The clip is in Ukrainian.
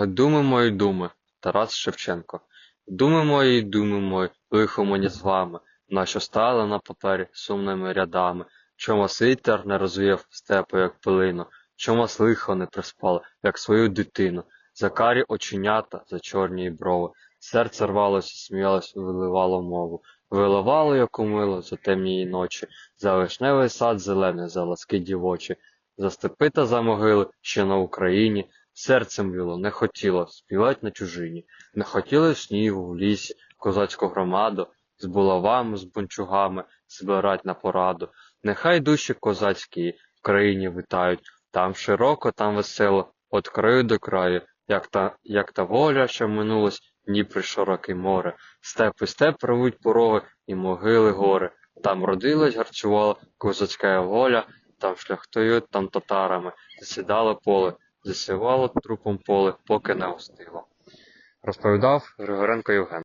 Ой, думи мої думи, Тарас Шевченко. Думи мої, думи мої, лихо мені з вами, нащо стали на папері сумними рядами, чом вас вітер не розвіяв степу, як пилину, чом лихо не приспало, як свою дитину, за карі оченята, за чорні брови, серце рвалося, сміялось, виливало мову, виливало, як умило, за темні ночі, за вишневий сад зелений, за ласки дівочі, за степи та за могили, що на Україні, серцем било, не хотіло співать на чужині, не хотіло снігу в лісі, козацьку громаду, з булавами, з бунчугами збирать на пораду. Нехай душі козацькі в країні витають, там широко, там весело, от краю до краю, як та, як та воля, що минулась, Дніпри широке море, степи степ рвуть пороги і могили гори. Там родилась, гарчувала козацька воля, там шляхтою, там татарами, засідало поле, засівало трупом поле, поки не остило. Розповідав Григоренко Євген.